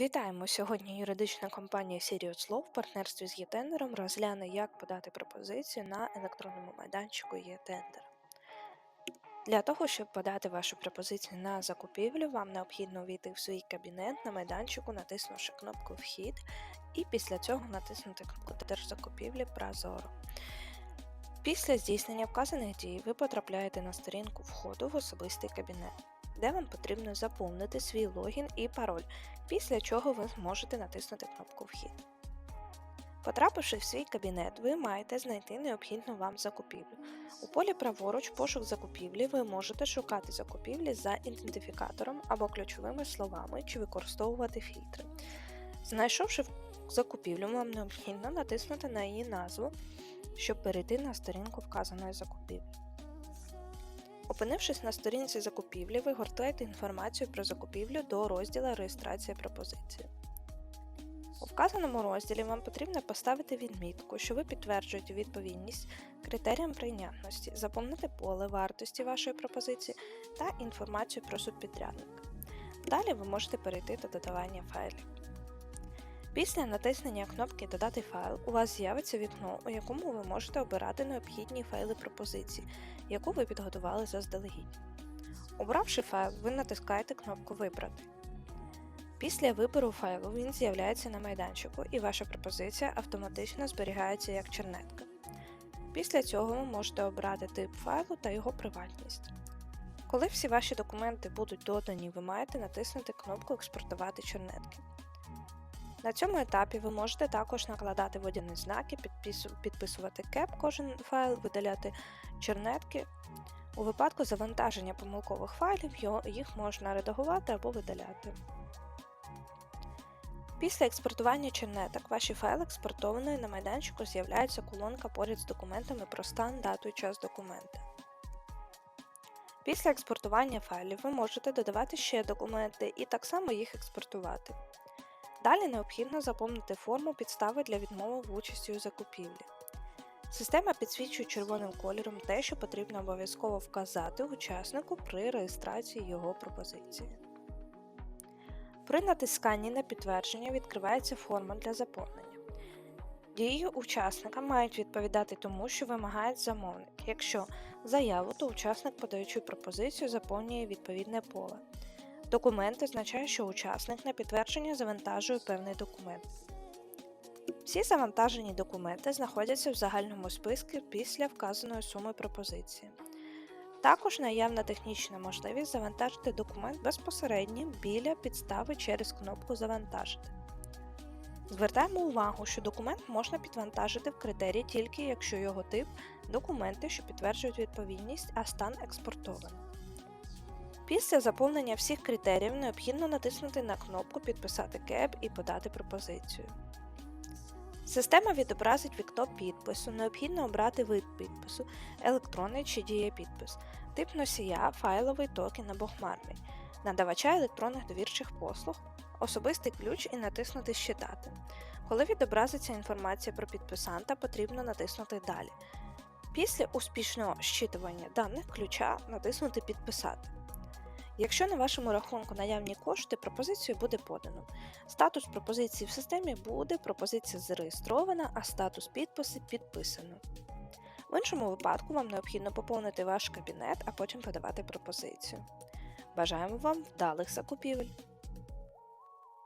Вітаємо! Сьогодні юридична компанія Law в партнерстві з ЄТендером розгляне, як подати пропозицію на електронному майданчику ЄТендер. Для того, щоб подати вашу пропозицію на закупівлю, вам необхідно увійти в свій кабінет на майданчику, натиснувши кнопку Вхід, і після цього натиснути кнопку Держзакупівлі Прозоро. Після здійснення вказаних дій ви потрапляєте на сторінку входу в особистий кабінет, де вам потрібно заповнити свій логін і пароль, після чого ви зможете натиснути кнопку Вхід. Потрапивши в свій кабінет, ви маєте знайти необхідну вам закупівлю. У полі праворуч пошук закупівлі ви можете шукати закупівлі за ідентифікатором або ключовими словами чи використовувати фільтри. Знайшовши закупівлю, вам необхідно натиснути на її назву, щоб перейти на сторінку вказаної закупівлі. Опинившись на сторінці закупівлі, ви гортаєте інформацію про закупівлю до розділу Реєстрація пропозиції. У вказаному розділі вам потрібно поставити відмітку, що ви підтверджуєте відповідність критеріям прийнятності, заповнити поле вартості вашої пропозиції та інформацію про субпідрядника. Далі ви можете перейти до додавання файлів. Після натиснення кнопки Додати файл у вас з'явиться вікно, у якому ви можете обирати необхідні файли пропозиції, яку ви підготували заздалегідь. Обравши файл, ви натискаєте кнопку Вибрати. Після вибору файлу він з'являється на майданчику і ваша пропозиція автоматично зберігається як чернетка. Після цього ви можете обрати тип файлу та його приватність. Коли всі ваші документи будуть додані, ви маєте натиснути кнопку Експортувати чернетки. На цьому етапі ви можете також накладати водяні знаки, підписувати кеп кожен файл, видаляти чернетки. У випадку завантаження помилкових файлів їх можна редагувати або видаляти. Після експортування чернеток ваші файли експортованої на майданчику з'являється колонка поряд з документами про стан, дату і час документа. Після експортування файлів ви можете додавати ще документи і так само їх експортувати. Далі необхідно заповнити форму підстави для відмови в участі у закупівлі. Система підсвічує червоним кольором те, що потрібно обов'язково вказати учаснику при реєстрації його пропозиції. При натисканні на підтвердження відкривається форма для заповнення. Дії учасника мають відповідати тому, що вимагає замовник. Якщо заяву, то учасник, подаючи пропозицію, заповнює відповідне поле. Документ означає, що учасник на підтвердження завантажує певний документ. Всі завантажені документи знаходяться в загальному списку після вказаної суми пропозиції. Також наявна технічна можливість завантажити документ безпосередньо біля підстави через кнопку Завантажити. Звертаємо увагу, що документ можна підвантажити в критерії тільки якщо його тип документи, що підтверджують відповідність, а стан експортований. Після заповнення всіх критеріїв необхідно натиснути на кнопку Підписати КЕБ і подати пропозицію. Система відобразить вікно підпису, необхідно обрати вид підпису, електронний чи дієпідпис, тип носія, файловий токен або хмарний, надавача електронних довірчих послуг, особистий ключ і натиснути Щитати. Коли відобразиться інформація про підписанта, потрібно натиснути Далі. Після успішного щитування даних ключа натиснути Підписати. Якщо на вашому рахунку наявні кошти, пропозицію буде подано. Статус пропозиції в системі буде пропозиція зареєстрована, а статус підписи підписано. В іншому випадку вам необхідно поповнити ваш кабінет, а потім подавати пропозицію. Бажаємо вам вдалих закупівель!